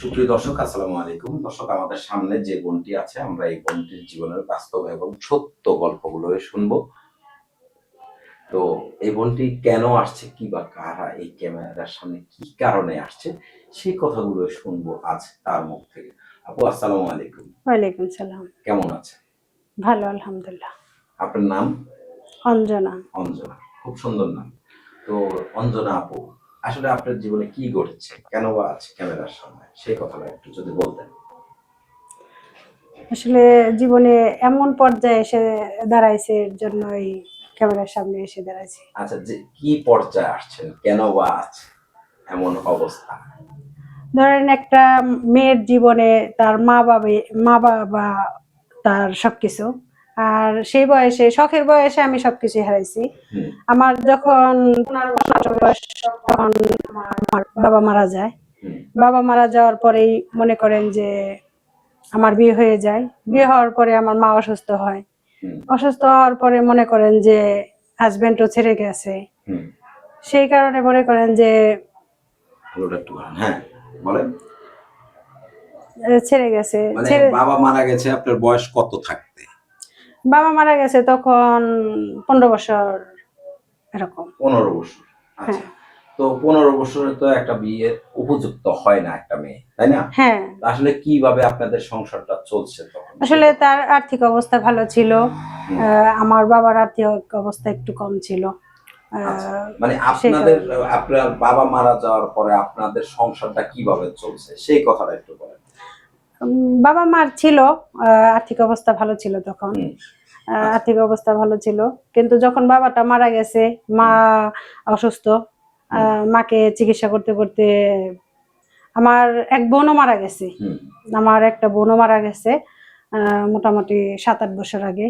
সুপ্রিয় দর্শক আসসালামু আলাইকুম। দর্শক আমাদের সামনে যে বোনটি আছে আমরা এই বোনটির জীবনের বাস্তব এবং সত্য গল্পগুলো শুনব। তো এই বোনটি কেন আসছে কি বা কারা এই ক্যামেরার সামনে কি কারণে আসছে সেই কথাগুলো শুনব আজ তার মুখ থেকে। আপু আসসালামু আলাইকুম। ওয়ালাইকুম সালাম। কেমন আছে? ভালো আলহামদুলিল্লাহ। আপনার নাম? অঞ্জনা। অঞ্জনা। খুব সুন্দর নাম। তো অঞ্জনা আপু আসলে আপনার জীবনে কি ঘটেছে? কেন বা আছে ক্যামেরার সামনে? সেই কথাটা একটু যদি বলতেন। আসলে জীবনে এমন পর্যায়ে এসে দাঁড়াইছে এর জন্য এই ক্যামেরার সামনে এসে দাঁড়াইছি। আচ্ছা যে কি পর্যায়ে আসছেন? কেন বা আছে এমন অবস্থা? ধরেন একটা মেয়ের জীবনে তার মা বাবা মা বাবা তার সবকিছু। আর সেই বয়সে শখের বয়সে আমি সবকিছু হারাইছি। আমার যখন পনেরো বছর বয়স তখন আমার বাবা মারা যায়। বাবা মারা যাওয়ার পরেই মনে করেন যে আমার বিয়ে হয়ে যায়। বিয়ে হওয়ার পরে আমার মা অসুস্থ হয়। অসুস্থ হওয়ার পরে মনে করেন যে হাজবেন্ডও ছেড়ে গেছে। সেই কারণে মনে করেন যে হ্যাঁ ছেড়ে গেছে। মানে বাবা মারা গেছে আপনার বয়স কত থাকতে? বাবা মারা গেছে তখন পনেরো বছর এরকম। পনেরো বছর আচ্ছা। হ্যাঁ। তো পনেরো বছরে তো একটা বিয়ের উপযুক্ত হয় না একটা মেয়ে তাই না? হ্যাঁ। আসলে কীভাবে আপনাদের সংসারটা চলছে তখন? আসলে তার আর্থিক অবস্থা ভালো ছিল আমার বাবার আর্থিক অবস্থা একটু কম ছিল। আচ্ছা। মানে আপনাদের আপনার বাবা মারা যাওয়ার পরে আপনাদের সংসারটা কীভাবে চলছে সেই কথাটা একটু বলেন। বাবা মার ছিল আর্থিক অবস্থা ভালো ছিল তখন। আর্থিক অবস্থা ভালো ছিল। কিন্তু যখন বাবাটা মারা গেছে মা অসুস্থ মাকে চিকিৎসা করতে করতে আমার এক বোনও মারা গেছে। আমার একটা বোনও মারা গেছে মোটামুটি সাত আট বছর আগে।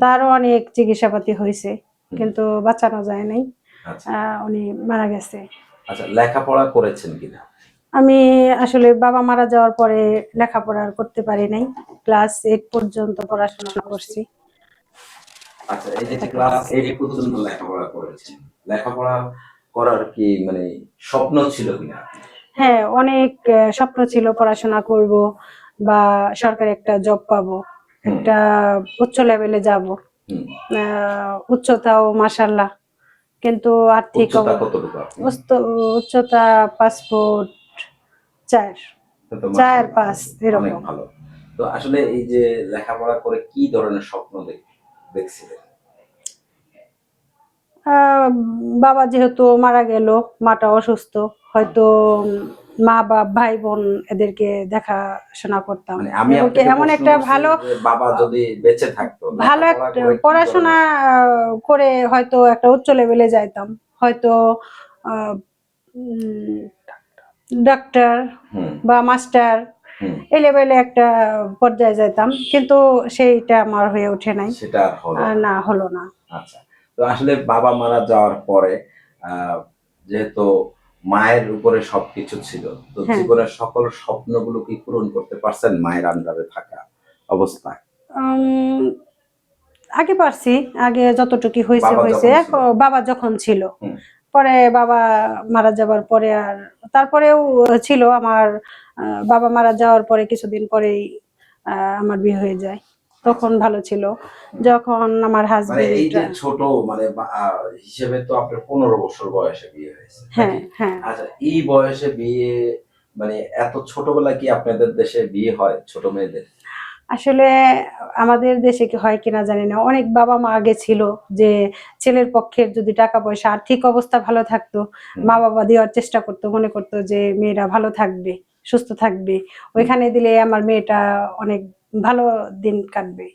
তারও অনেক চিকিৎসাপাতি হয়েছে কিন্তু বাঁচানো যায় নাই। আচ্ছা। আহ, উনি মারা গেছে। আচ্ছা লেখাপড়া করেছেন কিনা? আমি আসলে বাবা মারা যাওয়ার পরে লেখাপড়া আর করতে পারি নাই। ক্লাস এইট পর্যন্ত পড়াশোনা করছি। আচ্ছা এই যে ক্লাস এইট পর্যন্ত লেখাপড়া করেছেন লেখাপড়া করার কি মানে স্বপ্ন ছিল কিনা? হ্যাঁ অনেক স্বপ্ন ছিল পড়াশোনা করব বা সরকারি একটা জব পাবো। একটা উচ্চ লেভেলে যাব। উচ্চতাও মাসাল্লাহ কিন্তু আর্থিক উচ্চতা পাসপোর্ট চার চার পাঁচ এরকম। ভালো। তো আসলে এই যে লেখাপড়া করে কি ধরনের স্বপ্ন দেখছিলেন বাবা যেহেতু মারা গেল মাটা অসুস্থ হয়তো মা বা ভাই বোন এদেরকে দেখাশোনা করতাম। মানে এমন একটা ভালো বাবা যদি বেঁচে থাকতো ভালো একটা পড়াশোনা করে হয়তো একটা উচ্চ লেভেলে যাইতাম। হয়তো ডাক্তার বা মাস্টার এই লেভেলে একটা পর্যায়ে যাইতাম। কিন্তু সেইটা আমার হয়ে ওঠে নাই। সেটা না। হলো না। আচ্ছা। তো আসলে বাবা মারা যাওয়ার পরে যেহেতু মায়ের উপরে সবকিছু ছিল তো হ্যাঁ। জীবনের সকল স্বপ্নগুলো কি পূরণ করতে পারছেন মায়ের আন্ডারে থাকা অবস্থায়? উম, আগে পারছি। আগে যতটুকু হয়েছে হয়েছে। বাবা যখন ছিল। পরে বাবা মারা যাবার পরে আর তারপরেও ছিল আমার বাবা মারা যাওয়ার পরে কিছুদিন পরেই আমার বিয়ে হয়ে যায়। তখন ভালো ছিল। যখন আমার মানে এই যে হাজবেন্ড ছোট মানে হিসেবে তো আপনার পনেরো বছর বয়সে বিয়ে হয়েছে হ্যাঁ হ্যাঁ। আচ্ছা এই বয়সে বিয়ে মানে এত ছোটবেলায় কি আপনাদের দেশে বিয়ে হয় ছোট মেয়েদের? আসলে আমাদের দেশে কি হয় কিনা জানি না। অনেক বাবা মা আগে ছিল যে ছেলের পক্ষের যদি টাকা পয়সা আর্থিক অবস্থা ভালো থাকতো মা বাবা দেওয়ার চেষ্টা করতো মনে করতো যে মেয়েরা ভালো থাকবে সুস্থ থাকবে। ওইখানে দিলে আমার মেয়েটা অনেক ভালো দিন কাটবে।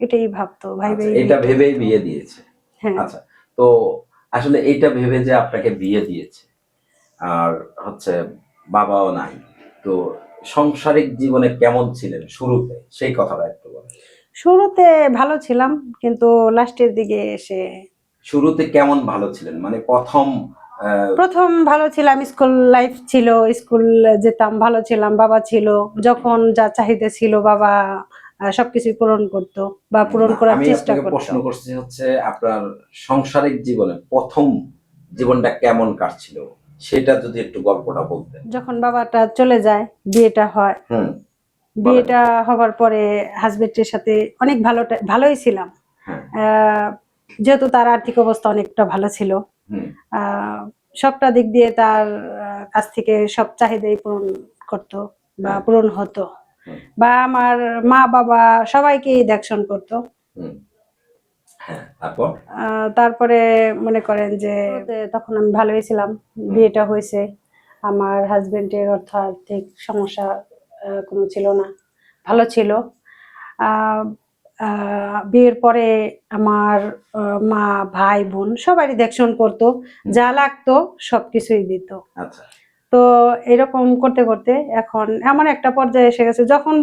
এটাই ভাবতো ভাই আচ্ছা, ভাই। এটা ভেবেই বিয়ে দিয়েছে। হ্যাঁ। আচ্ছা তো আসলে এটা ভেবে যে আপনাকে বিয়ে দিয়েছে। আর হচ্ছে বাবাও নাই তো সাংসারিক জীবনে কেমন ছিলেন শুরুতে? সেই কথাটা একটু বলেন। শুরুতে ভালো ছিলাম কিন্তু লাস্টের দিকে এসে শুরুতে কেমন ভালো ছিলেন? মানে প্রথম প্রথম ভালো ছিলাম স্কুল লাইফ ছিল স্কুল যেতাম ভালো ছিলাম বাবা ছিল। যখন যা চাহিদা ছিল বাবা সবকিছু পূরণ করতো বা পূরণ করার চেষ্টা করতো। প্রশ্ন করছি হচ্ছে আপনার সাংসারিক জীবনে প্রথম জীবনটা কেমন কাটছিল? সেটা যদি একটু গল্পটা বলতেন। যখন বাবাটা চলে যায় বিয়েটা হয়। বিয়েটা হওয়ার পরে হাজবেন্ডের সাথে অনেক ভালো ভালোই ছিলাম। হ্যাঁ। যেহেতু তার আর্থিক অবস্থা অনেকটা ভালো ছিল। সবটা দিক দিয়ে তার কাছ থেকে সব চাহিদাই পূরণ করতো বা হ্যাঁ। পূরণ হতো। বা আমার মা বাবা সবাইকেই দেখশন করতো। তারপর? আহ, তারপরে মনে করেন যে তখন আমি ভালোই ছিলাম বিয়েটা হয়েছে। আমার হাজবেন্ডের অর্থ আর্থিক সমস্যা আহ, কোনো ছিল না ভালো ছিল। আহ, আহ, বিয়ের পরে আমার আহ, মা ভাই বোন সবারই দেখশন করতো যা লাগতো সবকিছুই দিত। আচ্ছা। তো এরকম করতে করতে এখন এমন একটা পর্যায়ে এসে গেছে যখন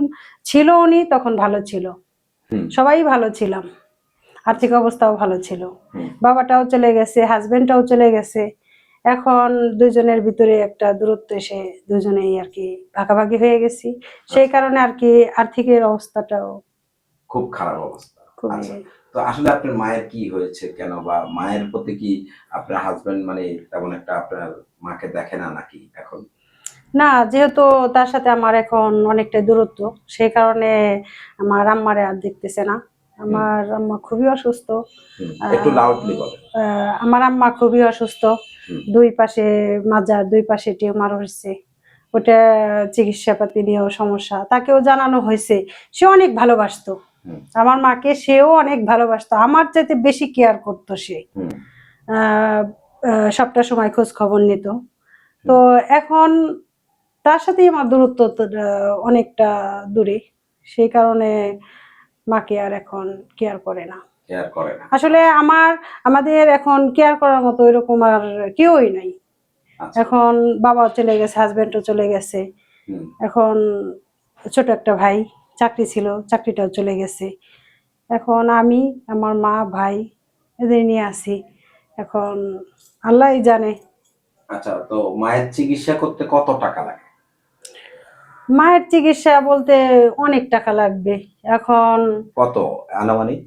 ছিল উনি তখন ভালো ছিল। সবাই ভালো ছিলাম। আর্থিক অবস্থাও ভালো ছিল। বাবাটাও চলে গেছে হাজবেন্ডটাও চলে গেছে। এখন দুজনের ভিতরে একটা দূরত্ব এসে দুজনেই আর কি ভাগাভাগি হয়ে গেছি। সেই কারণে আর কি আর্থিকের অবস্থাটাও খুব খারাপ অবস্থা। আচ্ছা। তো আসলে আপনার মায়ের কি হয়েছে কেন? বা মায়ের প্রতি কি আপনার হাজবেন্ড মানে তেমন একটা আপনার মাকে দেখে না নাকি এখন? না যেহেতু তার সাথে আমার এখন অনেকটা দূরত্ব সেই কারণে আমার আম্মারে আর দেখতেছে না। আমার আম্মা খুবই অসুস্থ। একটু লাউডলি বলেন। আমার আম্মা খুবই অসুস্থ। দুই পাশে মাজার দুই পাশে টিউমার হয়েছে। ওটা চিকিৎসাপাতি নিয়েও সমস্যা। তাকেও জানানো হয়েছে। সে অনেক ভালোবাসতো। আমার মাকে সেও অনেক ভালোবাসতো। আমার চাইতে বেশি কেয়ার করতো সে। সবটা সময় খোঁজ খবর নিত। তো এখন তার সাথেই আমার দূরত্ব অনেকটা দূরে। সেই কারণে মাকে আর এখন কেয়ার করে না। আসলে আমার আমাদের এখন কেয়ার করার মতো এরকম আর কেউই নাই। আচ্ছা। এখন বাবা চলে গেছে হাজবেন্ডও চলে গেছে। এখন ছোট একটা ভাই চাকরি ছিল চাকরিটাও চলে গেছে। এখন আমি আমার মা ভাই এদের নিয়ে আছি। এখন আল্লাহই জানে। আচ্ছা তো মায়ের চিকিৎসা করতে কত টাকা লাগে? মায়ের চিকিৎসা বলতে অনেক টাকা লাগবে। এখন কত? আনুমানিক?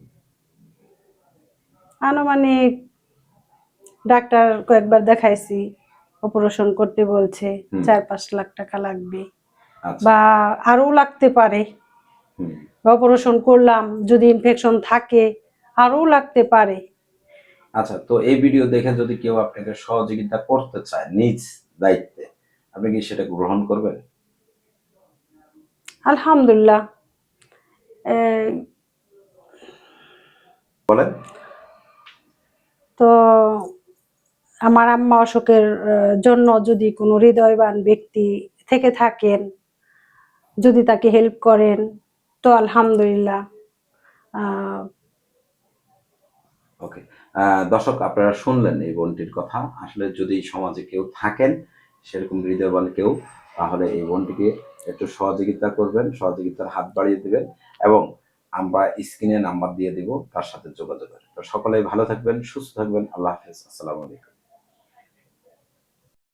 আনুমানিক ডাক্তার কয়েকবার দেখাইছি অপারেশন করতে বলছে চার পাঁচ লাখ টাকা লাগবে। আচ্ছা। বা আরও লাগতে পারে। অপারেশন করলাম যদি ইনফেকশন থাকে আরও লাগতে পারে। আচ্ছা তো এই ভিডিও দেখে যদি কেউ আপনাকে সহযোগিতা করতে চায় নিজ দায়িত্বে আপনি কি সেটা গ্রহণ করবেন? আলহামদুলিল্লাহ। বলেন। তো আমার আম্মা অসুখের জন্য যদি কোনো হৃদয়বান ব্যক্তি থেকে থাকেন যদি তাকে হেল্প করেন তো আলহামদুলিল্লাহ ওকে দর্শক আপনারা শুনলেন এই বোনটির কথা। আসলে যদি সমাজে কেউ থাকেন সেরকম হৃদয়বান কেউ তাহলে এই বোনটিকে একটু সহযোগিতা করবেন, সহযোগিতার হাত বাড়িয়ে দেবেন এবং আমরা স্ক্রিনে নাম্বার দিয়ে দিব, তার সাথে যোগাযোগ করবেন তো সকলেই ভালো থাকবেন, সুস্থ থাকবেন, আল্লাহ হাফিজ, আসসালামু আলাইকুম।